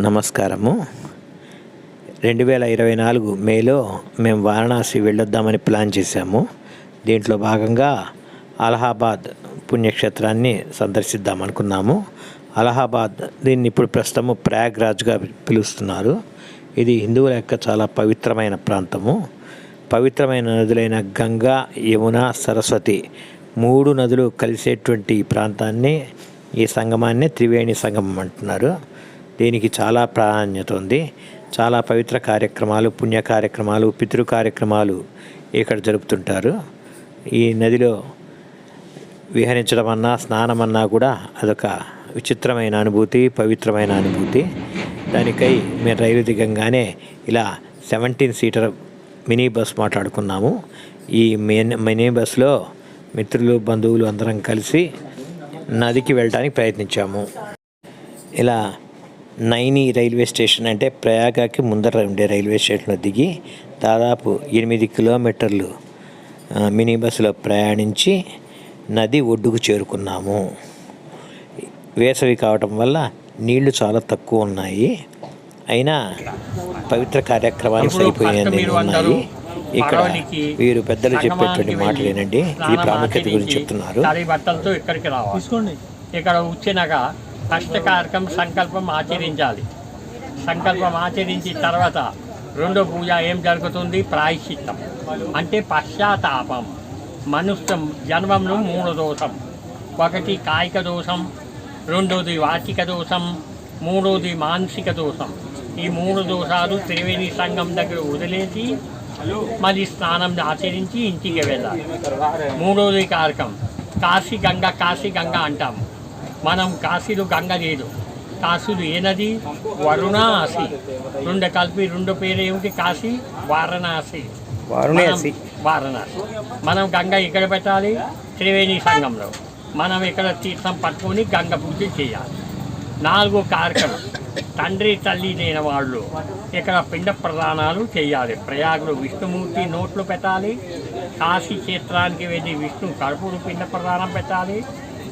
నమస్కారము. రెండు వేల ఇరవై నాలుగు మేలో మేము వారణాసి వెళ్ళొద్దామని ప్లాన్ చేశాము. దీంట్లో భాగంగా అలహాబాద్ పుణ్యక్షేత్రాన్ని సందర్శిద్దాం అనుకున్నాము. అలహాబాద్ దీన్ని ఇప్పుడు ప్రస్తుతము ప్రయాగ్రాజ్గా పిలుస్తున్నారు. ఇది హిందువుల యొక్క చాలా పవిత్రమైన ప్రాంతము. పవిత్రమైన నదులైన గంగా యమున సరస్వతి మూడు నదులు కలిసేటువంటి ఈ ప్రాంతాన్ని ఈ సంగమాన్ని త్రివేణి సంగమం అంటున్నారు. దీనికి చాలా ప్రాధాన్యత ఉంది. చాలా పవిత్ర కార్యక్రమాలు పుణ్య కార్యక్రమాలు పితృ కార్యక్రమాలు ఇక్కడ జరుపుతుంటారు. ఈ నదిలో విహరించడం అన్నా స్నానం అన్నా కూడా అదొక విచిత్రమైన అనుభూతి పవిత్రమైన అనుభూతి. దానికై మేము రైలు దిగంగానే ఇలా సెవెంటీన్ సీటర్ మినీ బస్ మాట్లాడుకున్నాము. ఈ మినీ బస్లో మిత్రులు బంధువులు అందరం కలిసి నదికి వెళ్ళడానికి ప్రయత్నించాము. ఇలా నైని రైల్వే స్టేషన్ అంటే ప్రయాగకి ముందర ఉండే రైల్వే స్టేషన్లో దిగి దాదాపు ఎనిమిది కిలోమీటర్లు మినీ బస్సులో ప్రయాణించి నది ఒడ్డుకు చేరుకున్నాము. వేసవి కావటం వల్ల నీళ్ళు చాలా తక్కువ ఉన్నాయి. అయినా పవిత్ర కార్యక్రమానికి సరిపోయినవి ఉన్నాయి. ఇక్కడ వీరు పెద్దలు చెప్పేటువంటి మాటలు ఏంటండి ఈ ప్రాముఖ్యత గురించి చెప్తున్నారు. తడి బట్టలతో ఇక్కడికి రావాలి. తీసుకోండి. ఇక్కడ వచ్చినాక ఫస్ట్ కార్యక్రమం సంకల్పం ఆచరించాలి. సంకల్పం ఆచరించిన తర్వాత రెండో పూజ ఏం జరుగుతుంది? ప్రాయశ్చిత్తం. అంటే పశ్చాత్తాపం. మనుష్యం జన్మంలో మూడు దోషం. ఒకటి కాయిక దోషం రెండోది వాచిక దోషం మూడోది మానసిక దోషం. ఈ మూడు దోషాలు త్రివేణి సంఘం దగ్గర వదిలేసి మళ్ళీ స్నానం ఆచరించి ఇంటికి వెళ్ళాలి. మూడోది కార్యక్రమం కాశీ గంగ కాశీ గంగ అంటాము మనం కాశీలో గంగ లేదు కాశీలు ఏ నది? వరుణాసి. రెండు కలిపి రెండు పేరు ఏమిటి? కాశీ వారణాసి. వారణాసి. వారణాసి. మనం గంగ ఇక్కడ పెట్టాలి? త్రివేణి సంఘంలో. మనం ఇక్కడ తీర్థం పట్టుకొని గంగ పూజ చేయాలి. నాలుగో కార్యక్రమం. తండ్రి తల్లి లేని వాళ్ళు ఇక్కడ పిండ ప్రదానాలు చేయాలి. ప్రయాగులు విష్ణుమూర్తి నోట్లు పెట్టాలి. కాశీ క్షేత్రానికి వెళ్ళి విష్ణు కడుపుడు పిండ ప్రదానం పెట్టాలి.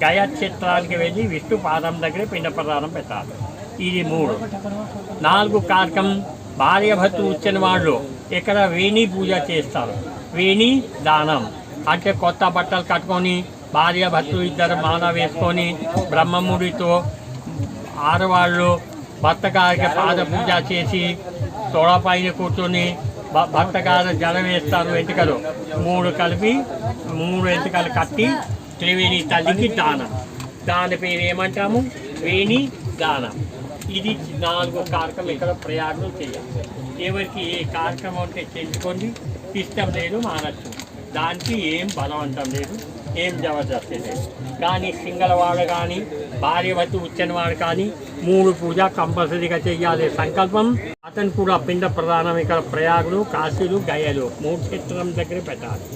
గయక్షేత్రానికి వెళ్ళి విష్ణు పాదం దగ్గర పిండ ప్రదానం పెట్టాలి. ఇది మూడు. నాలుగు కార్యక్రమం భార్యభర్తలు వచ్చిన వాళ్ళు ఇక్కడ వేణి పూజ చేస్తారు. వేణి దానం. అంటే కొత్త బట్టలు కట్టుకొని భార్యభర్తలు ఇద్దరు మాల వేసుకొని బ్రహ్మముడితో ఆడవాళ్ళు భర్త గారికి పాద పూజ చేసి తొడపైన కూర్చొని భ- భర్త గారు వేస్తారు వెంట్రుకలు మూడు కలిపి మూడు వెంట్రుకలు కట్టి త్రివేణి తల్లికి దానం. దాని పేరు ఏమంటాము? వేణి దానం. ఇది నాలుగు కార్యక్రమం ఇక్కడ ప్రయాణం చేయాలి. ఎవరికి ఏ కార్యక్రమం అంటే తెలుసుకోండి. ఇష్టం లేదు మానచ్చు. దానికి ఏం బలవంతం లేదు ఏం జబర్దస్తి లేదు. కానీ సింగలవాడు కానీ భార్యవతి ఉచ్చనివాడు కానీ మూడు పూజ కంపల్సరీగా చేయాలి సంకల్పం. అతను కూడా పిండ ప్రధానం ఇక్కడ ప్రయాగులు కాశీలు గయలు. మూడు క్షేత్రం దగ్గర పెట్టాలి.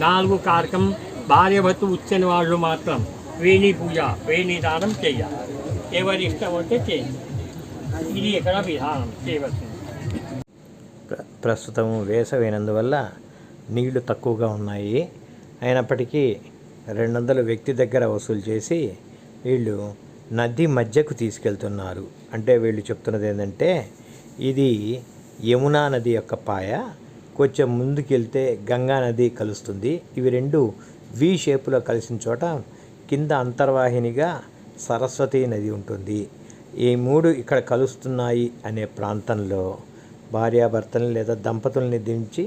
నాలుగు కార్యక్రమం భార్యవతి వచ్చిన వాళ్ళు మాత్రం వేణి పూజ వేణి దానం చేయాలి ఎవరి ఇష్టం అంటే చేయాలి ఇది ఇక్కడ విధానం చేయవలసింది. ప్రస్తుతం వేసవైనందువల్ల నీళ్ళు తక్కువగా ఉన్నాయి. అయినప్పటికీ రెండు వందల వ్యక్తి దగ్గర వసూలు చేసి వీళ్ళు నది మధ్యకు తీసుకెళ్తున్నారు. అంటే వీళ్ళు చెప్తున్నది ఏంటంటే ఇది యమునా నది యొక్క పాయ కొంచెం ముందుకెళ్తే గంగా నది కలుస్తుంది. ఇవి రెండు వి షేపులో కలిసిన చోట కింద అంతర్వాహినిగా సరస్వతి నది ఉంటుంది. ఈ మూడు ఇక్కడ కలుస్తున్నాయి అనే ప్రాంతంలో భార్యాభర్తలు లేదా దంపతుల్ని దించి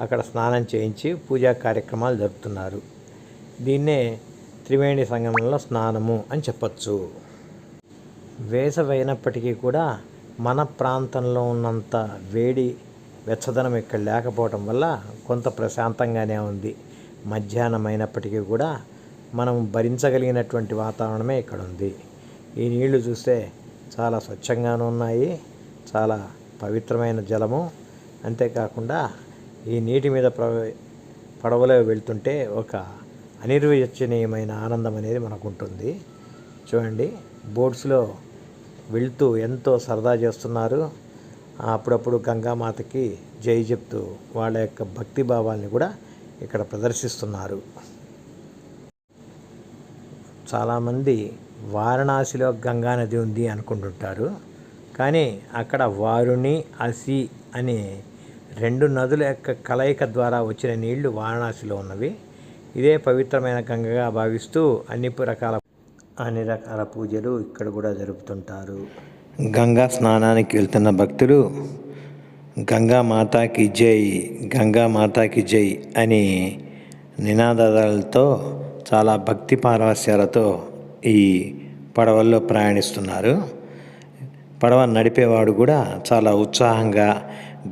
అక్కడ స్నానం చేయించి పూజా కార్యక్రమాలు జరుపుతున్నారు. దీన్నే త్రివేణి సంగమంలో స్నానము అని చెప్పచ్చు. వేసవి అయినప్పటికీ కూడా మన ప్రాంతంలో ఉన్నంత వేడి వెచ్చదనం ఇక్కడ లేకపోవటం వల్ల కొంత ప్రశాంతంగానే ఉంది. మధ్యాహ్నం అయినప్పటికీ కూడా మనం భరించగలిగినటువంటి వాతావరణమే ఇక్కడ ఉంది ఈ నీళ్ళు చూస్తే చాలా స్వచ్ఛంగాను ఉన్నాయి. చాలా పవిత్రమైన జలము. అంతేకాకుండా ఈ నీటి మీద ప్ర పడవలో వెళ్తుంటే ఒక అనిర్వచనీయమైన ఆనందం అనేది మనకు ఉంటుంది చూడండి బోట్స్లో వెళ్తూ ఎంతో సరదా చేస్తున్నారు. అప్పుడప్పుడు గంగామాతకి జై చెప్తూ వాళ్ళ యొక్క భక్తి భావాల్ని కూడా ఇక్కడ ప్రదర్శిస్తున్నారు. చాలామంది వారణాసిలో గంగా నది ఉంది అనుకుంటుంటారు. కానీ అక్కడ వారుని అసి అనే రెండు నదుల యొక్క కలయిక ద్వారా వచ్చిన నీళ్ళు వారణాసిలో ఉన్నవి. ఇదే పవిత్రమైన గంగగా భావిస్తూ అన్ని రకాల అన్ని రకాల పూజలు ఇక్కడ కూడా జరుపుతుంటారు. గంగా స్నానానికి వెళ్తున్న భక్తులు గంగా మాతాకి జై గంగా మాతాకి జై అని నినాదాలతో చాలా భక్తి పారవస్యాలతో ఈ పడవల్లో ప్రయాణిస్తున్నారు. పడవ నడిపేవాడు కూడా చాలా ఉత్సాహంగా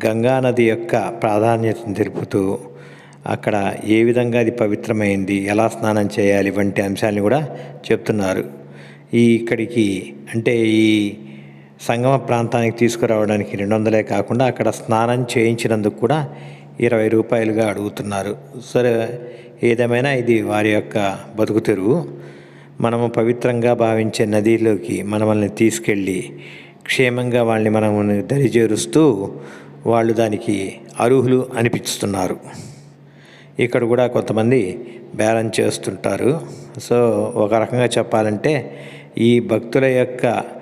గంగా నది యొక్క ప్రాధాన్యతను తెలుపుతూ అక్కడ ఏ విధంగా అది పవిత్రమైంది ఎలా స్నానం చేయాలి వంటి అంశాలను కూడా చెప్తున్నారు. ఈ ఇక్కడికి అంటే ఈ సంగమ ప్రాంతానికి తీసుకురావడానికి రెండు వందలే కాకుండా అక్కడ స్నానం చేయించినందుకు కూడా ఇరవై రూపాయలుగా అడుగుతున్నారు. సరే ఏదేమైనా ఇది వారి యొక్క బతుకు తెరువు. మనము పవిత్రంగా భావించే నదిలోకి మనల్ని తీసుకెళ్ళి క్షేమంగా వాళ్ళని మనము దరిచేరుస్తూ వాళ్ళు దానికి అర్హులు అనిపిస్తున్నారు. ఇక్కడ కూడా కొంతమంది బేరం చేస్తుంటారు. సో ఒక రకంగా చెప్పాలంటే ఈ భక్తుల యొక్క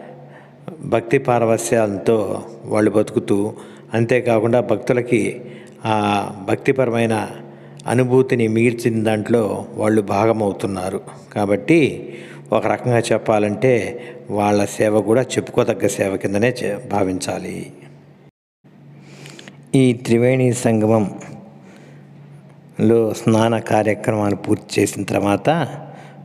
భక్తి పారవస్యాలతో వాళ్ళు బతుకుతూ అంతేకాకుండా భక్తులకి ఆ భక్తిపరమైన అనుభూతిని మిగిల్చిన దాంట్లో వాళ్ళు భాగమవుతున్నారు. కాబట్టి ఒక రకంగా చెప్పాలంటే వాళ్ళ సేవ కూడా చెప్పుకోదగ్గ సేవ కిందనే చే- భావించాలి. ఈ త్రివేణి సంగమం లో స్నాన కార్యక్రమాలు పూర్తి చేసిన తర్వాత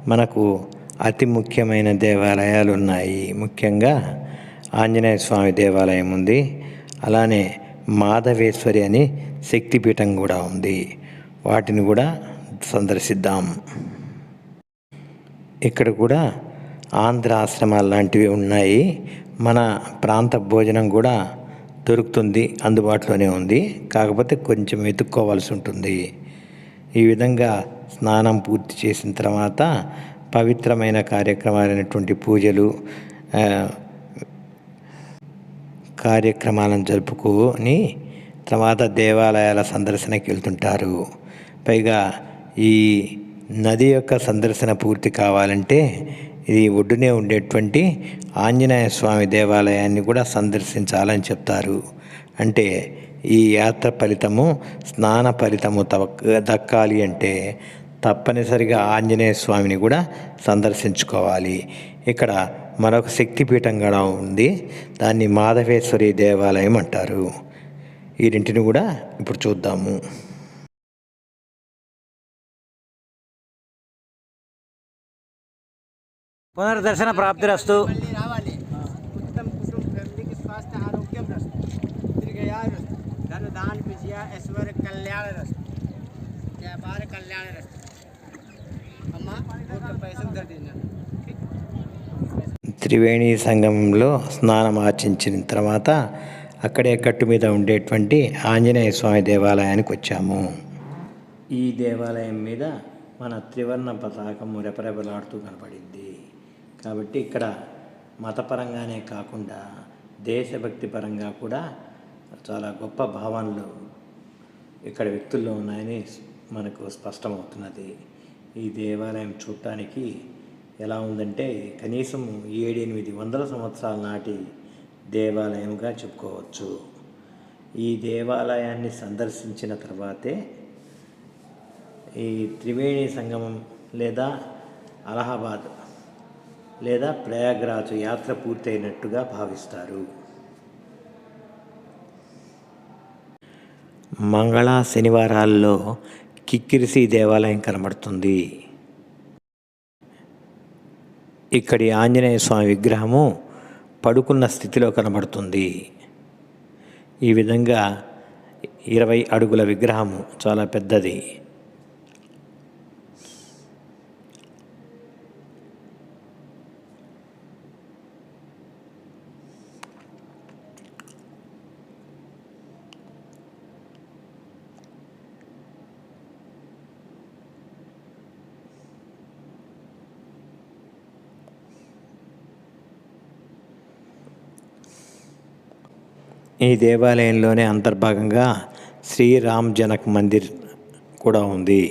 మనకు అతి ముఖ్యమైన దేవాలయాలు ఉన్నాయి. ముఖ్యంగా ఆంజనేయ స్వామి దేవాలయం ఉంది. అలానే మాధవేశ్వరి అని శక్తిపీఠం కూడా ఉంది. వాటిని కూడా సందర్శిద్దాం. ఇక్కడ కూడా ఆంధ్ర ఆశ్రమాలు లాంటివి ఉన్నాయి. మన ప్రాంత భోజనం కూడా దొరుకుతుంది అందుబాటులోనే ఉంది. కాకపోతే కొంచెం వెతుక్కోవాల్సి ఉంటుంది. ఈ విధంగా స్నానం పూర్తి చేసిన తర్వాత పవిత్రమైన కార్యక్రమాలైనటువంటి పూజలు కార్యక్రమాలను జరుపుకొని తర్వాత దేవాలయాల సందర్శనకి వెళ్తుంటారు. పైగా ఈ నది యొక్క సందర్శన పూర్తి కావాలంటే ఇది ఒడ్డునే ఉండేటువంటి ఆంజనేయ స్వామి దేవాలయాన్ని కూడా సందర్శించాలని చెప్తారు. అంటే ఈ యాత్ర ఫలితము స్నాన ఫలితము తవక్ దక్కాలి అంటే తప్పనిసరిగా ఆంజనేయ స్వామిని కూడా సందర్శించుకోవాలి. ఇక్కడ మరొక శక్తిపీఠం కూడా ఉంది. దాన్ని మాధవేశ్వరి దేవాలయం అంటారు. ఈ రెంటిని కూడా ఇప్పుడు చూద్దాము. పునర్దర్శన ప్రాప్తిరస్తు మళ్ళీ రావాలి. ఉత్తమ కుటుంబ ఫ్యామిలీకి స్వాస్థ్య ఆరోగ్యం రస్తు. దీర్ఘయాయ రస్తు. ధన దాన త్రివేణి సంగమంలో స్నానం ఆచరించిన తర్వాత అక్కడే గట్టు మీద ఉండేటువంటి ఆంజనేయ స్వామి దేవాలయానికి వచ్చాము. ఈ దేవాలయం మీద మన త్రివర్ణ పతాకం రెపరెపలాడుతూ కనపడింది. కాబట్టి ఇక్కడ మతపరంగానే కాకుండా దేశభక్తి పరంగా కూడా చాలా గొప్ప భావనలు ఇక్కడ వ్యక్తుల్లో ఉన్నాయని మనకు స్పష్టమవుతున్నది. ఈ దేవాలయం చూడటానికి ఎలా ఉందంటే కనీసం ఏడు ఎనిమిది వందల సంవత్సరాల నాటి దేవాలయంగా చెప్పుకోవచ్చు. ఈ దేవాలయాన్ని సందర్శించిన తర్వాతే ఈ త్రివేణి సంగమం లేదా అలహాబాద్ లేదా ప్రయాగ్రాజ్ యాత్ర పూర్తయినట్టుగా భావిస్తారు. మంగళ శనివారాల్లో కిక్కిరిసి దేవాలయం కనబడుతుంది. ఇక్కడి ఆంజనేయ స్వామి విగ్రహము పడుకున్న స్థితిలో కనబడుతుంది. ఈ విధంగా ఇరవై అడుగుల విగ్రహము చాలా పెద్దది. ఈ దేవాలయంలోనే అంతర్భాగంగా శ్రీరామ్ జనక్ మందిర్ కూడా ఉంది.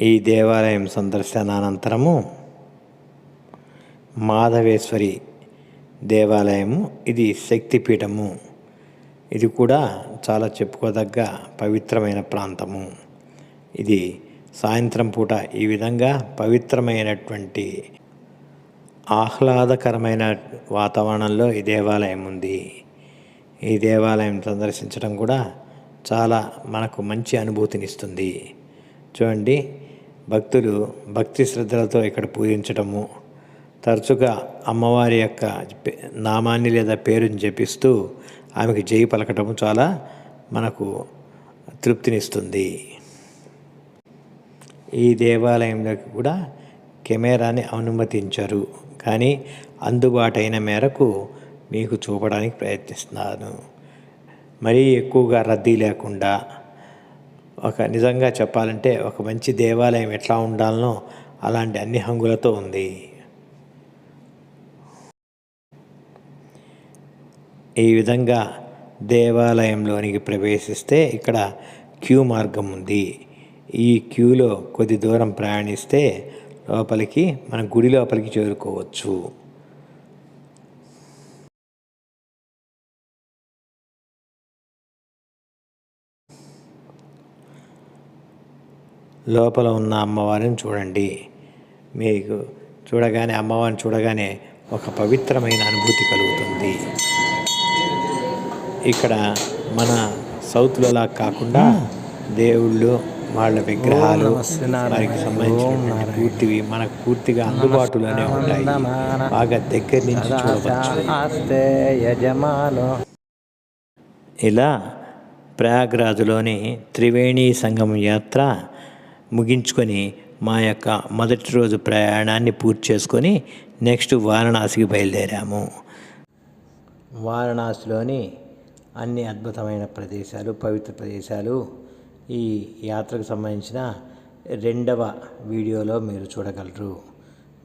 ఈ దేవాలయం సందర్శనానంతరము మాధవేశ్వరి దేవాలయము. ఇది శక్తిపీఠము. ఇది కూడా చాలా చెప్పుకోదగ్గ పవిత్రమైన ప్రాంతము. ఇది సాయంత్రం పూట ఈ విధంగా పవిత్రమైనటువంటి ఆహ్లాదకరమైన వాతావరణంలో ఈ దేవాలయం ఉంది. ఈ దేవాలయం సందర్శించడం కూడా చాలా మనకు మంచి అనుభూతినిస్తుంది. చూడండి భక్తులు భక్తి శ్రద్ధలతో ఇక్కడ పూజించడము తరచుగా అమ్మవారి యొక్క నామాన్ని లేదా పేరుని జపిస్తూ ఆమెకు జై పలకటం చాలా మనకు తృప్తినిస్తుంది. ఈ దేవాలయంలోకి కూడా కెమెరాని అనుమతించరు. కానీ అందుబాటైన మేరకు మీకు చూపడానికి ప్రయత్నిస్తున్నాను. మరీ ఎక్కువగా రద్దీ లేకుండా ఒక నిజంగా చెప్పాలంటే ఒక మంచి దేవాలయం ఎట్లా ఉండాలనో అలాంటి అన్ని హంగులతో ఉంది. ఈ విధంగా దేవాలయంలోనికి ప్రవేశిస్తే ఇక్కడ క్యూ మార్గం ఉంది. ఈ క్యూలో కొద్ది దూరం ప్రయాణిస్తే లోపలికి మన గుడి లోపలికి చేరుకోవచ్చు. లోపల ఉన్న అమ్మవారిని చూడండి. మీకు చూడగానే అమ్మవారిని చూడగానే ఒక పవిత్రమైన అనుభూతి కలుగుతుంది. ఇక్కడ మన సౌత్లోలా కాకుండా దేవుళ్ళు వాళ్ళ విగ్రహాలు వారికి సంబంధించిన పూర్తివి మనకు పూర్తిగా అందుబాటులోనే ఉంటాయి. బాగా దగ్గర నుంచి చూడవచ్చు. ఇలా ప్రయాగ్రాజులోని త్రివేణి సంగం యాత్ర ముగించుకొని మా యొక్క మొదటి రోజు ప్రయాణాన్ని పూర్తి చేసుకొని నెక్స్ట్ వారణాసికి బయలుదేరాము. వారణాసిలోని అన్ని అద్భుతమైన ప్రదేశాలు పవిత్ర ప్రదేశాలు ఈ యాత్రకు సంబంధించిన రెండవ వీడియోలో మీరు చూడగలరు.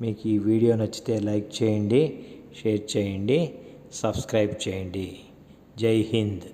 మీకు ఈ వీడియో నచ్చితే లైక్ చేయండి షేర్ చేయండి సబ్స్క్రైబ్ చేయండి. జై హింద్.